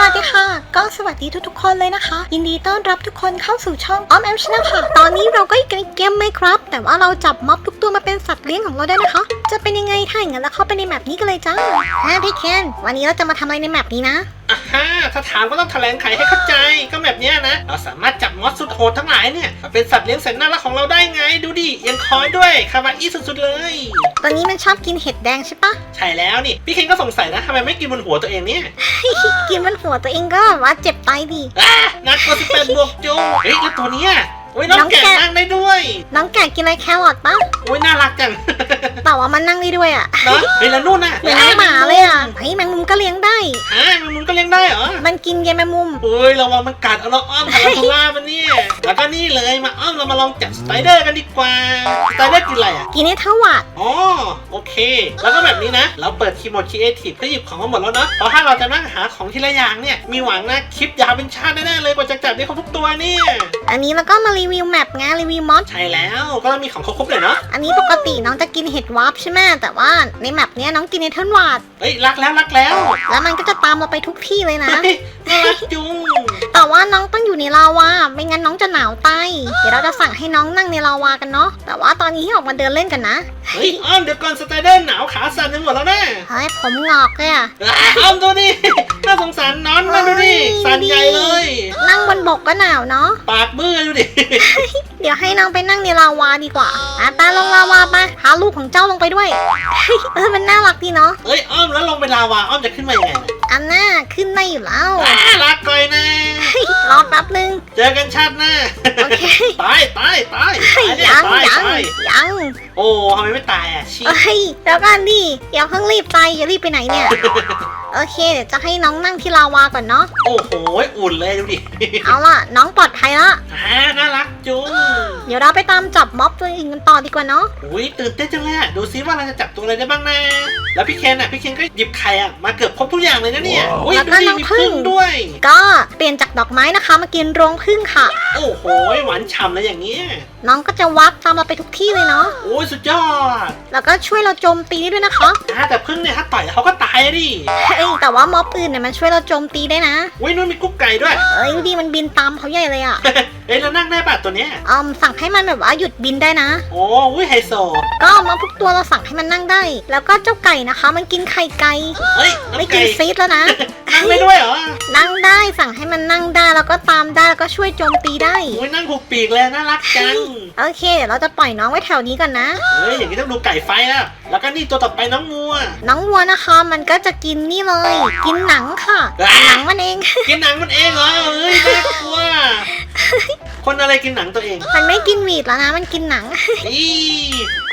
สวัสดีค่ะ ก็สวัสดีทุกๆคนเลยนะคะ ยินดีต้อนรับทุกคนเข้าสู่ช่องออมแอมชนะค่ะ ตอนนี้เราก็อยู่ในเกมไหมครับ แต่ว่าเราจับม็อบทุกตัวมาเป็นสัตว์เลี้ยงของเราได้นะคะ จะเป็นยังไงถ้าอย่างนั้นเราเข้าไปในแมปนี้กันเลยจ้าฮะพี่เคนวันนี้เราจะมาทำอะไรในแมปนี้นะ อ่าฮะถ้าถามก็ต้องแถลงไขให้เข้าใจก็แบบเนี้ยนะ เราสามารถจับมอสสุดโหดทั้งหลายเนี่ยมาเป็นสัตว์เลี้ยงแสนน่ารักของเราได้ไง ดูดิยังคอยด้วยคาวาอี้สุดๆเลยตอนนี้มันชอบกินเห็ดแดงใช่ปะ ใช่แล้วนี่ พี่เคนก็สงสัยนะทำไมไม่กินบนหัวตัวเองเนี่ยกินมันหัวตัวเองก็แบบว่าเจ็บไตดี อะนักกว่าสิบแปดบวกจุงเฮ้ยแล้วตัวเนี้ยโอ้ยน้องน้องแกะแกะนั่งได้ด้วยน้องแกะกินอะไรแครอทปะโอ้ยน่ารักจังแต่ว่ามันนั่งได้ด้วยอะเนาะเฮ้ยแล้วนู่นน่ะเหมือนน้องหมาเลยอะเฮ้ยแมงมุมก็เลี้ยงได้อะมันมุนก็เลี้ยงได้เหรอมันกินใยแมงมุมโอ้ยระวังมันกัดเอาเราอ้อมทารันทูล่ามันเนี่ยแล้วก็นี่เลยมาอ้อมเรามาลองจับสไตเดอร์กันดีกว่าสไตเดอร์กินอะไรอะกินให้เท่าหวัดอ๋อโอเค แล้วก็แบบนี้นะ เราเปิดคีย์บอร์ดครีเอทีฟเพื่อหยิบของมาหมดแล้วเนาะเพราะถ้าเราจะนั่งหาของทีละอย่างเนี่ยมีหวังนะคลิปยาวเป็นชาติแน่ๆเลยกว่าจะจับได้ครบทุกตัวเนี่ยอันนี้แล้วก็มารีวิวแมปไงรีวิวมอสใช่แล้วก็ต้องมีของครบๆเลยเนาะอันนี้ปกติน้องจะกินเห็ดวาร์ปใช่ไหมแต่ว่าในแมปเนี้ยน้องกินในเทิร์นวาดเฮ้ยรักแล้วรักแล้ว แล้วมันก็จะตามเราไปทุกที่เลยนะเฮ้ย น่ารักจุงแต่ว่าน้องต้องอยู่ในลาวาไม่งั้นน้องจะหนาวตายเดี๋ยวเราจะสั่งให้น้องนั่งในลาวากันเนาะแต่ว่าตอนนี้ให้ออกมาเดินเล่นกันนะเฮ้ยอ้อมเดี๋ยวก่อนสไตเดอร์หนาวขาสั่นไปหมดแล้วนะเฮ้ยผมงอกเลยอะอะอ้อมดูดิน่าสงสารนอนมาดูดิสั่นใหญ่เลย นั่งบนบกก็หนาวเนาะปากเบื่อดูดิ เดี๋ยวให้น้องไปนั่งในลาวาดีกว่าอะตาลงลาวาไปพาลูกของเจ้าลงไปด้วยเออมันน่ารักดีเนาะเฮ้ยอ้อมแล้วลงไปลาวาอ้อมจะขึ้นมายังไงเนี่ยอันน่าขึ้นได้อยู่แล้วอ่ารักก่อยนะรอแป๊บนึง เจอกันชาติหน้าโอเคตายตายตายตายเนี่ยยังตายยังตายยัง โอ้ทำไมไม่ตายอะชิเอ้ยแล้วกันดิอย่าเพิ่งรีบใจอย่ารีบไปไหนเนี่ย โอเค เดี๋ยวจะให้น้องนั่งที่ลาวาก่อนเนาะ โอ้โห อุ่นเลยดูดิเอาล่ะ น้องปลอดภัยละอ่าน่ารักจุงเดี๋ยวเราไปตามจับม็อบตัวอื่นกันต่อดีกว่าเนาะ อุ้ยตื่นเต้นจังเลยอะดูซิว่าเราจะจับตัวอะไรได้บ้างนะ แล้วพี่เคนอะพี่เคนก็หยิบไข่อะมาเกือบครบทุกอย่างเลยนะเนี่ยอุ้ยดูดิมีพึ่งด้วย ก็เปลี่ยนจากดอกไม้นะคะ มากินรวงพึ่งค่ะ โอ้โห หวานฉ่ำเลยอย่างเงี้ย น้องก็จะวับตามเราไปทุกที่เลยเนาะโอ้ยสุดยอดแล้วก็ช่วยเราโจมตีได้ด้วยนะคะอ่าแต่พึ่งเนี่ยถ้าต่อยเขาก็ตายอะดิเอ้ยแต่ว่าม็อบอื่นเนี่ยมันช่วยเราโจมตีได้นะ อุ้ยนู่นมีกุ๊กไก่ด้วย เอ้ยดูดีมันบินตามเขาใหญ่เลยอะ่ะ เอ้ยแล้วนั่งได้ป่ะตัวเนี้ยอืมสั่งให้มันแบบว่าหยุดบินได้นะ โอ้อุ้ยไฮโซก็ม็อบทุกตัวเราสั่งให้มันนั่งได้ แล้วก็เจ้าไก่นะคะ มันกินไข่ไก่เฮ้ยไม่น้ำกิไก่นซีดแล้วนะ นั่งได้ด้วยเหรอนั่งได้สั่งให้มันนั่งได้แล้วก็ตามได้แล้วก็ช่วยโจมตีได้โอ้ยนั่งผูกปีกเลยน่ารักจังโอเคเดี๋ยวเราจะปล่อยน้องไว้แถวนี้ก่อนนะ เฮ้ยอย่างนี้ต้องดูไก่ไฟแล้วแล้วก็นี่ตัวต่อไปน้องงั ว น้องวัวนะคะมันก็จะกินนี่เลย กินหนังค่ะ อ่าหนังมันเอง กินหนังมันเองเหรอเฮ้ยน่ากลัว คนอะไรกินหนังตัวเองมันไม่กินหวีดแล้วนะมันกินหนัง อี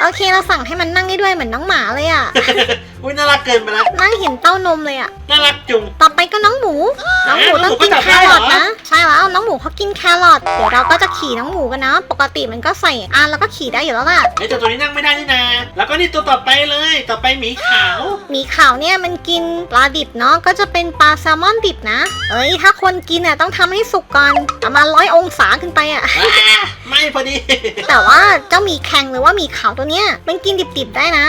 โอเคเราสั่งให้มันนั่งได้ด้วยเหมือนน้องหมาเลยอะ อุ้ยน่ารักเกินไปแล้วนั่งเห็นเต้านมเลยอะน่ารักจุง ต่อไปก็น้องหมู น้องหมูเอ๊ะต้องกินน้องหมูก็จับแคได้รเหรออทนะ ใช่แล้วน้องหมูเขากินแครอท เดี๋ยวเราก็จะขี่น้องหมูกันนะ ปกติมันก็ใส่อานแล้วก็ขี่ได้อยู่แล้วล่ะไอ้ยแต่ตัวนี้นั่งไม่ได้นี่นา แล้วก็นี่ตัวต่อไปเลย ต่อไปหมีขาว หมีขาวเนี่ยมันกินปลาดิบเนาะ ก็จะเป็นปลาแซลมอนดิบนะ เอ้ยถ้าคนกินอะต้องทำให้สุกก่อนประมาณร้อยองศาขึ้นไปอะอ่าไม่พอดี แต่ว่าเจ้าหมีแข็งหรือว่าหมีขาวตัวเนี้ยมันกินดิบๆได้นะ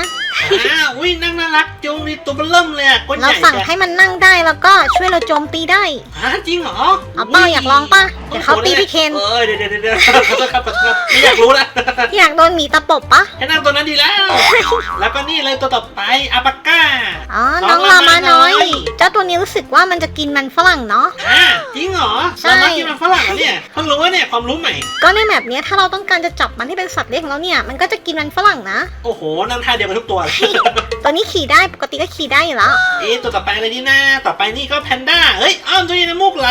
อ่าอุ้ยนั่งน่ารักจุงนี่ตัวเบลเริ่มเลยอะก้นใหเราญ่สั่งจ้ะให้มันนั่งได้แล้วก็ ช่วยเราโจมตีได้ฮะจริงเหรอเอาเป้าอยากลองป่ะเดี๋ยวเขาตีพี่เคนเออเดี๋ยวเดี๋ยวเดี๋ยวเดี๋ยวขอโทษครับขอโทษครับไม่อยากรู้ละอยากโดนหมีตะปบปะให้นั่งตัวนั้นดีแล้ว แล้วก็นี่เลยตัวต่อไปอาปาก้าอ๋อน้น้อองงลาลามามาน้น้ออยยเจ้าตัวนี้รู้สึกว่ามันจะกินมันฝรั่งเนาะอ่าจริงเหรอใช่เรามากินมันฝรั่งเหรอเนี่ยเพิ่งรู้ว่าเนี่ยความรู้ใหม่ ก็ในแบบเนี้ยถ้าเราต้องการจะจับมันให้เป็นสัตว์เลี้ยงของเราเนี่ยมันก็จะกินมันฝรั่งนะ โอ้โหนั่งท่าเดียวกันทุกตัว ตัวนี้ขี่ได้ปกติก็ขี่ได้อยู่แล้วเอ๊ะตัวต่อไปอะไรนี่นะต่อไปนี่ก็แพนด้าเฮ้ยอ้อมตัวนี้น้ำมูกไหล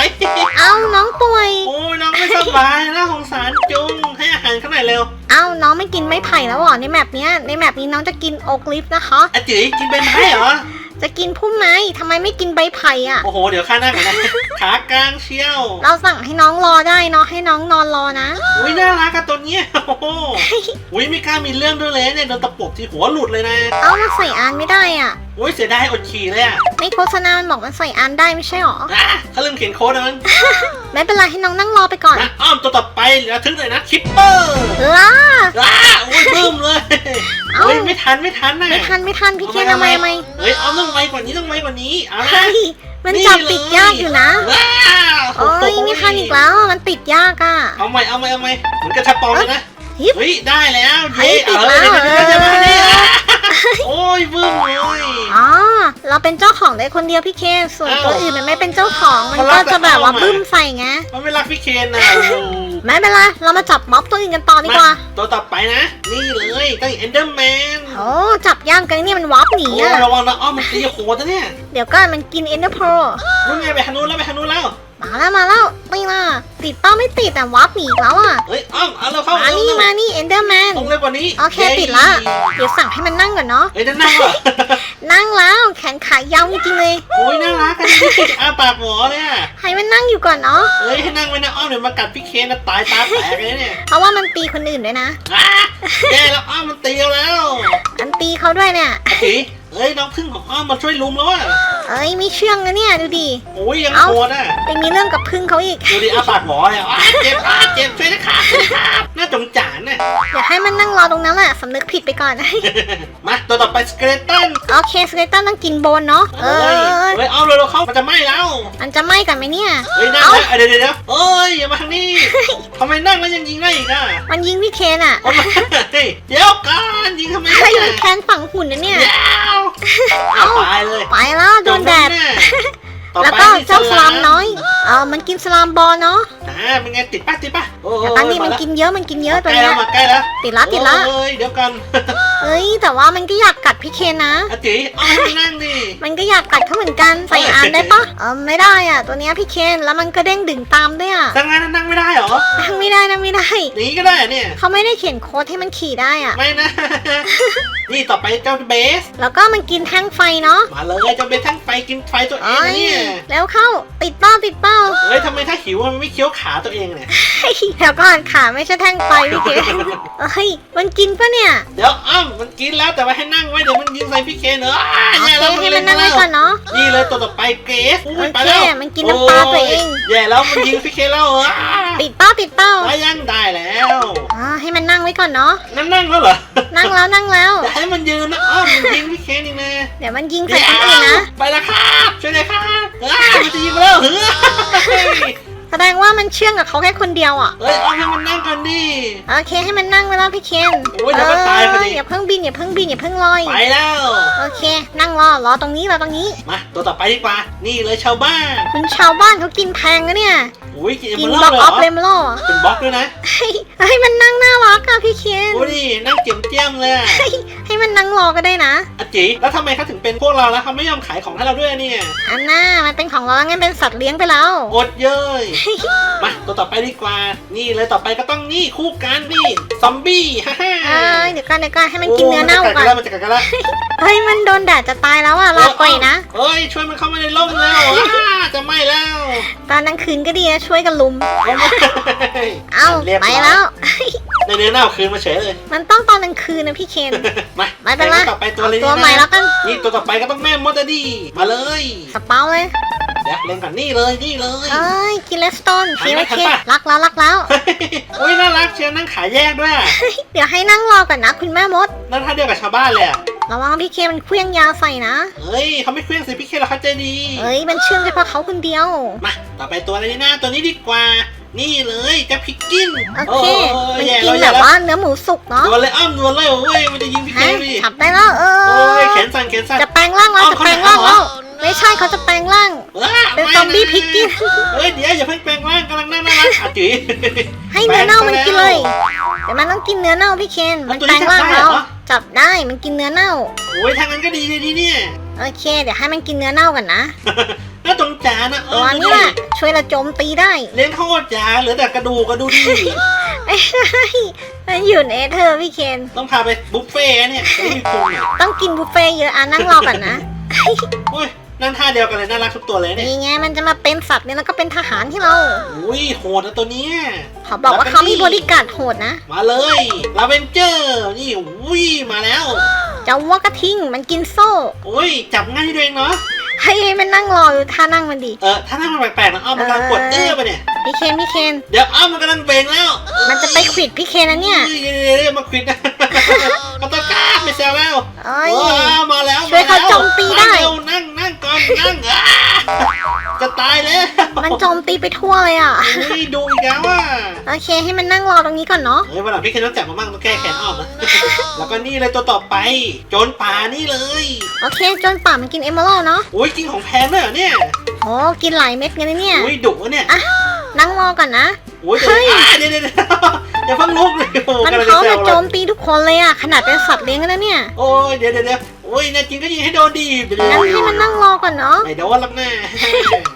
เอ้าน้องป่วย โอ้ยน้องไม่สบายน่าสงสารจุงให้อาหารเขาหน่อยเร็วเอ้าน้องไม่กินไม้ไผ่แล้วเหรอในแมปเนี้ยในแมปนี้น้องจะกินโอกลิฟนะคะอาจิ๋ยกินเป็นไม้เหรอ จะกินพุ่มไม้ทำไมไม่กินใบไผ่อะโอ้โห เดี๋ยวข้านั่งก่อนนะ ขากลางเชียว เราสั่งให้น้องรอได้เนาะให้น้องนอนรอนะ อุ้ยน่ารักอะตัวเนี้ยโอ้โหอุ้ยไม่กล้ามีเรื่องด้วยเลยเนี่ยโดนตะปบที่หัวหลุดเลยนะเอ้ามันใส่อานไม่ได้อะอุ้ยเสียดายอดขี่เลยอะในโฆษณามันบอกมันใส่อานได้ไม่ใช่หรออะเขาลืมเขียนโค้ดนะมั้งไม่เป็นไรให้น้องนั่งรอไปก่อนนะอ้อมตัวต่อไประทึกเลยนะคิปเปอร์ล่าอ้าอุ้ยบึ้มเลย เอ้าฮ้ยไม่ทันไม่ทันนะไม่ทันไม่ทันพี่เคนทำไมทไมเฮ้ยเอาต้องไวกว่านี้ต้องไวกว่านี้เอาละเฮ้มันจับติดยากอยู่นะโอ้ยไม่ทันอีกแล้วมันติดยากอะเอาใหม่เอาใหม่เอาใหม่เหมือนกระชับปองเลยนะเฮ้ยได้แล้วเฮ้ยติดแล้วเออ เป็นเจ้าของได้คนเดียวพี่เคนส่วนอ้าวตัวอื่นมันไม่เป็นเจ้าของมันเขารัก็กแต่จะแบบว่าเอามาบึ้มใส่ไงมันไม่รักพี่เคนนะโอ้โหไม่เป็นไรเรามาจับม็อบตัวอื่นกันต่อดีกว่า ตัวต่อไปนะ นี่เลยตั้งเอนเดอร์แมนโอ้จับย่างกันนี่มันวาร์ปหนีโอ้อะระวังนะอ้อมมันตีโหดนะเนี่ยเดี๋ยวก็มันกินเอ็นเดอร์โพรนู่นไงไปทางนู้นแล้วไปทางนู้นแล้ว มาแล้วมาแล้วนี่ล่ะติดเป้าไม่ติดแต่วาร์ปหนีอีกแล้วอะเฮ้ยอ้อมเอาเราเข้ามานี่มานี่เอนเดอร์แมนตรงเร็วกว่านี้โอเคย้ติดละเดี๋ยวสั่งให้มันนั่งก่อนเนาะเฮ้ยนั่นนั่งเหรอนั่งแล้วแขนขายาวจริงๆเลย โอ้ยน่ารักกันดิอาปากหมอเลยอะให้มันนั่งอยู่ก่อนเนาะเฮ้ยให้นั่งไว้นะอ้อมเดี๋ยวมากัดพี่เคนนะตายตาแตกเลยเนี่ยเพราะว่ามันตีคนอื่นด้วยนะอะแย่แล้วอ้อมมันตีเราแล้วมันตีเขาด้วยเนี่ยอาจี เฮ้ยน้องพึ่งของอ้อมมาช่วยลุมแล้วอะเอ้ยมีเชื่องนะเนี่ยดูดิ โอ้ยยังเอ้าโหดอะไปมีเรื่องกับพึ่งเขาอีก ดูดิอาปากหมอเนี่ยอ้าเจ็บอ้าเจ็บช่วยนะ จงจานน่ะอย่าให้มันนั่งรอตรงนั้นแหละสำนึกผิดไปก่อน มาตัวต่อไปสเกเลตันโอเคสเกตตันต้องกินโบนเนาะ เอเฮ้ยอเฮ้ยเอาเร็วๆเข้ามันจะไหม้แล้วมันจะไหม้กันไหมเนี่ย เฮ้ยนั่งเอ้านะเดี๋ยวเดี๋ยวเดี๋ยวเอ้ยอย่ามาทางนี้ทำไมนั่งแล้วยังยิงได้อีกอะมันยิงพี่เคนอะเอามาเฮ้ยเดี๋ยวกันยิงทำไมเฮ้ยเนี่มันยแคนฝังหุ่นนะเนี่ยเดี๋ยวเอาตายเลย ไปแล้วโดนแดด ต่อแล้วไปก็นี่เจ้าสลามน้อยเออมันกินสลามบอลเนาะอ่าเป็นไงติดปะติดปะโอ้แต่ตอนนี้มันกินเยอะมันกินเยอะตัวใกล้เนี้แล้ยวมาใกล้แล้วติดละติดละเอ้ยเดี๋ยวกันเอ้ยแต่ว่ามันก็อยากกัดพี่เคนนะ อาจีเอาให้มันนั่งดิ มันก็อยากกัดเขาเหมือนกันใส่อานได้ปะเออไม่ได้อะ ตัวเนี้ยพี่เคนแล้วมันก็เด้งดึงตามด้วยอะนั่งไงนั่งไม่ได้เหรอนั่งไม่ได้นั่งไม่ได้ หนีก็ได้เนี่ย เขาไม่ได้เขียนโค้ดให้มันขี่ได้อะ ไม่นะ นี่ต่อไปเจ้าเบส แล้วก็มันกินแท่งไฟเนาะ มาเลยเจ้าเบสทั้งไฟกินไฟตัวเองเอ้ยเนี่ยแล้วเข้าติดเป้าติดเป้าเฮ้ยทำไมถ้าหิวมันไม่เคี้ยวขาตัวเองเนี่ยเฮ้ยเดี๋ยวก่อนขาไม่ใช่แท่งไฟพี่เคนเฮ้ยมันกินปะเนี่ย เดี๋ยวอ้ำมันกินแล้วแต่ว่าให้นั่งไว้เดี๋ยวมันยิงใส่พี่เคนเนอะโอแย่เคแล้วให้เล็มันนั่งไว้ก่อนเนาะนี่เลยตัวต่อไปเกสอุ้ยไปแล้วโอเคมันกินน้ำปลาตัวเองโยแย่แล้วมันยิงพี่เคนแล้วเหรอติดเป้าติดเป้าไปยังได้แล้วอ๋อให้มันนั่งไว้ก่อนเนาะนั่งนั่งแล้วเหรอนั่งแล้วนั่งแล้วอย่าให้มันยืนนะอ้ำมันยิงพี่เคนอีกนะเดี๋ยวมันยิงใส่คนอื่นนะไปแล้วครับช่วยเลยครับ เฮ้ยแสดงว่ามันเชื่องกับเขาแค่คนเดียวอะเฮ้ยเอาให้มันนั่งกันดิ โอเคให้มันนั่งไว้แล้วพี่เคนโอ้ยเดี๋ยวก็ตายพอดี อย่าเพิ่งบินอย่าเพิ่งบินอย่าเพิ่งลอย ไปแล้ว โอเค นั่งรอรอตรงนี้รอตรงนี้ มาตัวต่อไปดีกว่า นี่เลยชาวบ้าน คุณชาวบ้านเขากินแพงนะเนี่ย อุ้ยกินกินมันบล็เล่าอกเลยอเหรออฟเลมโล่เป็นบล็อกด้วยนะให้ให้มันนั่งน่ารักอะพี่เคนโอ้ดินั่งเจียมเจียมเลยอะให้ให้มันนั่งรอก็ได้นะอาจิแล้วทำไมเขาถึงเป็นพวกเราแล้วเขาไม่ยอมขายของให้เราด้วยเนี่ยอันน่ามันเป็นของเราแล้วงั้นเป็นสัตว์เลี้ยงไปแล้วอดเย้ยมาตัวต่อไปดีกว่า นี่เลยต่อไปก็ต้องนี่คู่กันนี่ซอมบี้ฮ่าฮ่าเอ้ยเดี๋ยวก่อนเดี๋ยวก่อนให้มันกินเนื้อเน่าโมัจะกัดก่กัอนนแล้วมันจะกัดกันแล้วเฮ้ยมันโดนแดดจะตายแล้วอะลาก่อยนะเฮ้ยช่วยมันเข้ามาในร่มแล้วอ่าจะไหม้แล้ว ตอนกลางคืนก็ดีนะช่วยกันลุมโอ้ยเอ้ารียบไปร้อย แล้ว ในเนื้อเน่าคืนมาเฉยเลย มันต้องตอนกลางคืนนะพี่เคน มาไม่เป็นไรต่อไปตัวเลยตัวนี่นะใหม่แล้วกัน นี่ตัวต่อไปก็ต้องแม่มดอะดีมาเลยสเปาเลย เดี๋ยวเล่นก่อนนี่เลยนี่เลย เอ้ยกินเลสโตนทัเคนไหมโอเคทันปะรักแล้วรักแล้วโอ้ยน่ารักเชียวนั่งขาแยกด้วยอะเดี๋ยวให้นั่งรอก่อนนะคุณแม่มด นั่นท่าเดียวกับชาวบ้านเลยอะ ระวังพี่เคมันเคลี้ยงยาใส่นะ เฮ้ยเขาไม่เคลื่อนสิพี่เคเราเข้าใจดีเอ้ยมันเชื่องเฉพาะเขาคนเดียว มาต่อไปตัวอะไรนี่นะตัวนี้ดีกว่า นี่เลยเจะพิกกินโอเคมันแย่กินล้วแบบย่ว่าเนื้อหมูสุกเนาะตัวเลยอ้อมตัวเลยโอ้ยมันจะยิงพี่เคฮะดิฉับได้แล้วเอโอ้อยแขนสั่นแขนสั่นจะแปลงร่างแล้วอ้าวจะแปลงร่างเขาหนาวแล้ว ไม่ใช่เขาจะแปลงร่าง ว้าเป็นไม่ซอมบี้พิกกินเฮ้ยเดี๋ยวอย่าเพิ่งแปลงร่างกำลังน่ารักอะจีให้เนื้อเน่ามันกินเลยแต่มันต้องกินเนื้อเน่าพี่เคนมันแปลงร่างแล้วจับได้มันกินเนื้อเน่าโอ้ยทางนั้นก็ดีเลยดีเนี่ยโอเค เดี๋ยวให้มันกินเนื้อเน่าก่อนนะน่าสงสารนะเอตัวอนี้แหละช่วยเราโจมตีได้ เลี้ยงโคตรจ๋าเหลือแต่กระดูกกระดูกดิไม่ใช่มันอยู่ในเธอพี่เคนต้องพาไปบุฟเฟ่ต์เนี่ยไม่มีพุงเนี่ยต้องกินบุฟเฟ่ต์เยอะอะนั่งรอก่อนนะโอ้ย นั่นท่าเดียวกันเลยน่ารักทุกตัวเลยเนี่ยนี่ไงมันจะมาเป็นสัตว์เนี่ยแล้วก็เป็นทหารที่เรา อุ้ยโหดนะตัวเนี้ยเขาบอกว่าเขามีบริการดโหดนะ มาเลยลาเวนเจอร์นี่อุ้ยมาแล้วเจ้าวัวกระทิงมันกินโซ่อุ้ยจับง่ายที่ตัวเองเนาะให้มันนั่งรออยู่ท่านั่งมันดี เออถ้านั่งมันแปลกๆนะอ้อมมันกำลังกดเอื้อไปเนี่ยพี่เคนพี่เคนเดี๋ยวอ้อมมันกำลังเบ่งแล้ว มันจะไปขวิดพี่เคนนะเนี่ยเดี๋ยวเดี๋ยวเดี๋ยวมาควิดนะ เอาตะกร้าไปแซวแล้วเอ้ยว้าวมาแล้วช่วยเขาแล้โจมตีได้เร็วนั่งนั่งก่อนนั่งอะจะตายแล้วมันโจมตีไปทั่วเลยอะอุ้ยดูอีกแล้วอะโอเค ให้มันนั่งรอตรงนี้ก่อนเนาะ เฮ้ยวันหลังพี่เคนต้องจับมามั่งต้องแก้แขนอ้อมนะ แล้วก็นี่เลยตัวต่อไป โจรป่านี่เลย โอเค จนป่ามันกินเอมเมอรัลเนาะอุ้ยกินของแพงด้วยเหรอเนี่ย โอ้กินหลายเม็ดกันนะเนี่ย อุ้ยดุอะเนี่ยอะนั่งรอก่อนนะ อุ้ยเฮ้ยเดี๋ยวเดี๋ยวเดี๋ยว อย่าเพิ่งลุกเลยโอ้มันกำลังพร้อมแซจะวโจเลยมตีทุกคนเลยอะ ขนาดเป็นสัตว์เลี้ยงกันนะเนี่ย โอ้ยเดี๋ยวเดี๋ยวเดี๋ยวโอ้ยแน่จริงก็ยิงให้โดนดีเดี๋ยวงั้นให้มันนั่งรอก่อนเนาะ ไม่โดนหรอกแน่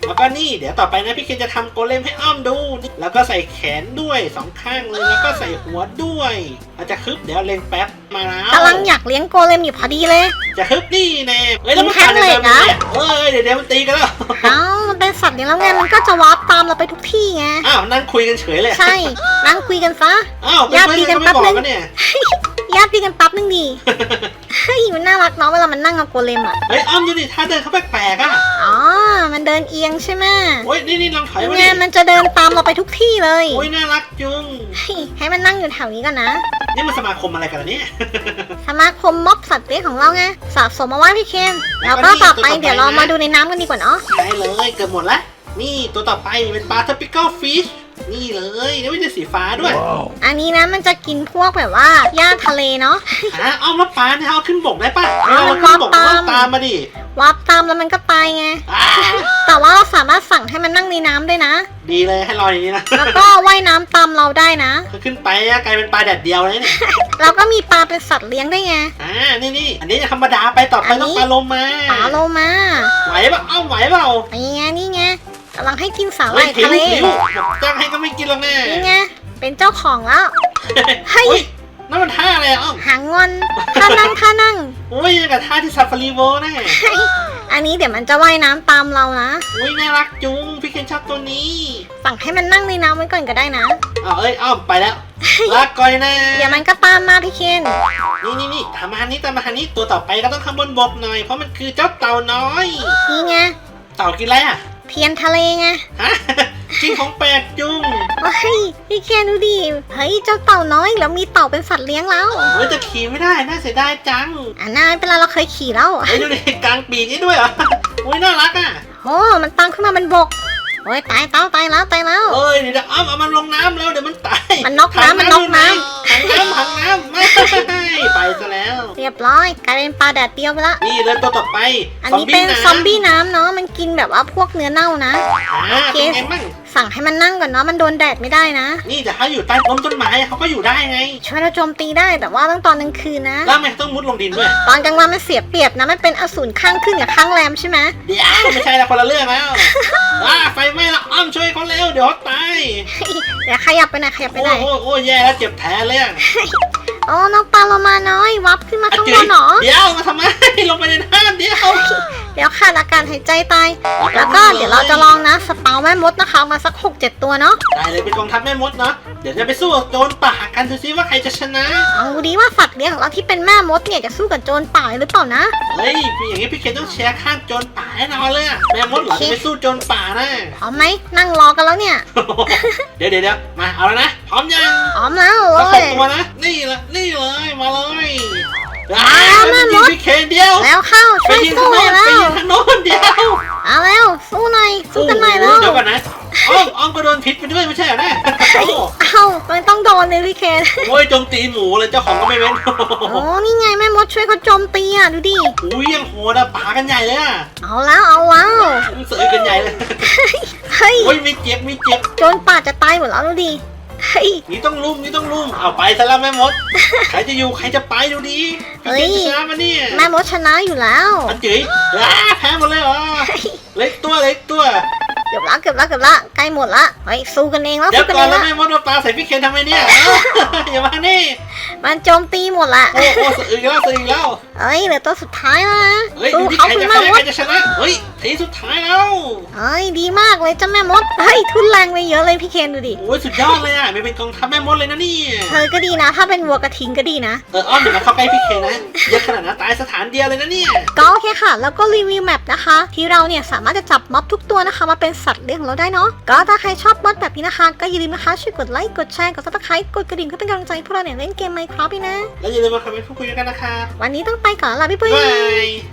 แล้วก็นี่เดี๋ยวต่อไปนะพี่เคนจะทำโกเลมให้อ้อมดู แล้วก็ใส่แขนด้วยสองข้างเลยแล้วก็ใส่หัวด้วยอาจจะคึบเดี๋ยวเล็งแป๊บมาแล้ว กำลังอยากเลี้ยงโกเลมอยู่พอดีเลย จะฮึบนี่แน่เอ้ยแล้วมันแข็งเหล็กนะเอ้ยเดี๋ยวเดี๋ยวมันตีกันแล้ว เอ้ามั นเป็นสัตว์เลี้ยงแล้วไงมันก็จะวาร์ปตามเราไปทุกที่ไง อ้าวนั่งคุยกันเฉยเลยใช่ นั่งคุยกันซะอ้าวเป็นญาติเพื่อนดีกักันนแป๊ไม่บบอกนึงกันเนี่ยญาติดีกันแปั๊บนึงดีเฮ้ยมันน่ารักเนาะเวลามันนั่งกับโกเลมอะ เฮ้ยอ้อมดูดิท่าเดินเขาแปลกๆอะ อ๋อ มันเดินเอียงใช่ไหมโอ้ยนี่นี่ลองถอยมาไงดิมันจะเดินตามเราไปทุกที่เลย โอ้ยน่ารักจุงเฮ้ยให้มันนั่งอยู่แถวนี้ก่อนนะ นี่มันสมาคมอะไรกันล่ะเนี่ย สมาคมม็อบสัตว์เลี้ยงของเราไงสะสมมาไว้พี่เคนแล้แล้ววก็ก็นี่ต่อไปตัวต่อไปเดี๋ยวเรานะมาดูในน้ำกันดีกว่าเนาะ ได้เลยเกือบหมดละ นี่ตัวต่อไปเป็นปลาทับปิเกิลฟิช นี่เลยนี่ไม่ใช่สีฟ้าด้วยอันนี้นะมันจะกินพวกแบบว่าหญ้าทะเลเนาะ ฮะอ้อมแล้วปลาเนี่ยเอาขึ้นบกได้ปะเอาเอาขึ้นบกตามต้องตามมาดิวับตามแล้วมันก็ตายไง อ่าแต่ว่าเราสามารถสั่งให้มันนั่งในน้ำด้วยนะ ดีเลยให้รออย่างนี้นะแล้วก็ว่ายน้ำตามเราได้นะ คือขึ้นไปอะกลายเป็นปลาแดดเดียวเลยเนี่ยแล้วก็มีปลาเป็นสัตว์เลี้ยงได้วยไง อ่านี่นี่อันนี้ธรรมดาไปต่อไปอันนี้ ต้องปลาโลมาปลาโลมาไหวเปล่าเอ้าไหวเปล่านี่ไงนี่ไง กำลังให้กินสาหเฮ้ร่ายยผิวทะเลผิวบอกจ้างให้ก็ไม่กินหรอกแน่นี่ไงเป็นเจ้าของแล้ว เฮ้ยเฮ้ยนั่นมันท่าอะไรอะอ้อมหางงอนท่านั่งท่านั่งโอ้ยยังกับท่าที่ซาฟารีโวแน่เฮ้ยอันนี้เดี๋ยวมันจะว่ายน้ำตามเรานะอุ้ยน่ารักจุงพี่เคนชอบตัวนี้สั่งให้มันนั่งในน้ำไว้ก่อนก็ได้นะ อ้าวเอ้ยอ้อมไปแล้วลาก่อยนะเดี๋ยวมันก็ตามมาพี่เคนนี่นี่นี่ทำมานี้ตามมาทางนี้ตัวต่อไปก็ต้องข้างบนบกหน่อยเพราะมันคือเจ้าเต่าน้อย นี่ไง เต่ากินอะไรอะ เทียนทะเลไงฮะจริงของแปลกจุงเฮ้ยพี่เคนดูดิเฮ้ยเจ้าเต่าน้อยแล้วมีเต่าเป็นสัตว์เลี้ยงแล้วเฮ้ยจะขี่ไม่ได้น่าเสียดายจังอ่าน่าเป็นไรเราเคยขี่แล้วเฮ้ยดูดิกลางปีกนี่ด้วยเหรออุ้ยน่ารักอะโอ้มันตั้งขึ้นมามันบกโอ้ยตายเต้าตายแล้วตายแล้ว เอ้ยเดี๋ยวอ้อมเอามันลงน้ำแล้วเดี๋ยวมันตายมันน็อกน้ำมันน็อกน้ำถังน้ำถังน้ำไม่ไปซะแล้วเรียบร้อยกลายเป็นปลาแดดเดียวไปละ นี่เลยตัวต่อไปอันนี้เป็นซอมบี้น้ำเนาะมันกินแบบว่าพวกเนื้อเน่านะ อ่าเป็นไงมั่งสั่งให้มันนั่งก่อนเนาะมันโดนแดดไม่ได้นะ นี่แต่ถ้าอยู่ใต้ต้นต้นไม้เขาก็อยู่ได้ไง ช่วยเราโจมตีได้แต่ว่าต้องตอนกลางคืนนะ แล้วทำไมต้องมุดลงดินด้วยตอนกลางวันมันเสียเปรียบนะมันเป็นอสูรข้างขึ้นกับข้างแรมใช่ไหมเดี๋ยวไม่ใช่ละคนละเรื่องแล้วอ่าไฟไหม้แล้วอ้อมช่วยเขาเร็วเดี๋ยวเขาตายเดี๋ยวขยับไปไหนอยขยับไปโอ้ไหนอยโอ้โอ้แย่แล้วเจ็บแผลเลยอะโอ้น้องปลาโลมาน้อย วับขึ้นมาข้างบนเหรอ เดี๋ยวมาทำไมลงไปในน้ำเดี๋ยวเดี๋ยวขาดอากาศหายใจตาย แล้วก็เดี๋ยวเราจะลองนะสเปาแม่มดนะคะมาสักหกเจ็ดตัวเนาะ ได้เลยเป็นกองทัพแม่มดเนาะ เดี๋ยวจะไปสู้กับโจรป่ากันดูซิว่าใครจะชนะ เอาดูดีว่าสัตว์เลี้ยงของเราที่เป็นแม่มดเนี่ยจะสู้กับโจรป่าหรือเปล่านะ เฮ้ยอย่างงี้พี่เคนต้องแชร์ข้างโจรป่าแน่นอนเลยอะแม่มดเหรอจะไปสู้โจรป่านะพร้อมไหมนั่งรอกันแล้วเนี่ย เดี๋ยวเดี๋ยวเดี๋ยวมาเอาแล้วนะพร้อมยังพร้อมแล้วสักเลหกยตัวนะนี่ละนี่เลยมาเลย มาแล้วแม่มดยิงพี่เคนเดียวแล้วเข้าไปช่วยยิงสู้ทางเลโน้ยนแล้วไปยิงทางโน้นเดียวเอาแล้วสู้หน่อยสู้กันหน่อยแล้วเดี๋ยวก่อนนะอ้อมอ้อมก็โดนพิษไปด้วยไม่ใช่เหรอเนี่ยเฮ้ยเอ้ามันต้องโดนเลยพี่เคนโอ้ยโจมตีหมูเลยเจ้าของก็ไม่เว้นโอ้นี่ไงแม่มดช่วยเขาโจมตีอะดูดิอุ้ยยังโหดอะป่ากันใหญ่เลยอะเอาแล้วเอาแล้วมึงเสือกันใหญ่เลยเฮ้ยโอ้ยมีเจ็บมีเจ็บ โจรป่าจะตายหมดแล้วดูดิเฮ้ย นี่ต้องลุ่มนี่ต้องลุ่มเอาไปซะแล้วแม่มด ใครจะอยู่ใครจะไปดูดีเฮ้พี่ยเจนชนะมาเนี่ยแม่มดชนะอยู่แล้วมันจื๋ยอ้าแพ้หมดเลยเหรอเล็กตัวเล็กตัวเกือบละเกือบละเกือบละใกล้หมดละเฮ้ยสู้กันเองแล้วเดี๋ยวสู้กันก่อเอนงแล้วละแม่มดมาปลาใส่พี่เคนทำไมเนี่ยอย่ามานี่มันโจมตีหมดละโอ้โอ้สะอึกแล้วสะอึกแล้วโเอ้ยเหลือตัวสุดท้ายแล้วนะเฮ้ยสู้ดูที่เขาใครคุณจะแม่แพ้มใครดจะชนะ เฮ้ยทีสุดท้ายแล้วเอ้ยดีมากเลยเจ้าแม่มดเฮ้ยทุนแรงไปเยอะเลยพี่เคนดูดิ โอ้ยสุดยอดเลยอะไม่เป็นกองทัพแม่มดเลยนะเนี่ยเธอก็ดีนะ ถ้าเป็นวัวกระทิงก็ดีนะ เอออ้อมเดี๋ยวมาเข้าใกล้พี่เคนะเยอะขนาดนั้นตายสถานเดียวเลยนะเนี่ย ก็โอเคค่ะ แล้วก็รีวิวแมปนะคะ ที่เราเนี่ยสามารถจะจับม็อบทุกตัวนะคะ มาเป็นสัตว์เลี้ยงของเราได้เนาะก็ถ้าใครชอบม็อบแบบนี้นะคะ ก็อย่าลืมนะคะ ช่วยกดไลค์กดแชร์กดซับสไครต์กดกระดิ่งเพื่อเป็นกำลังใจให้พวกเราเนี่ยเล่นเกมไมค์ครับด้วยนะ แล้วอย่าลืมมาคอมเมนต์พูดคุยกันนะครับ วันนี้ต้องไปก่อนละพี่ปุ้ยบาย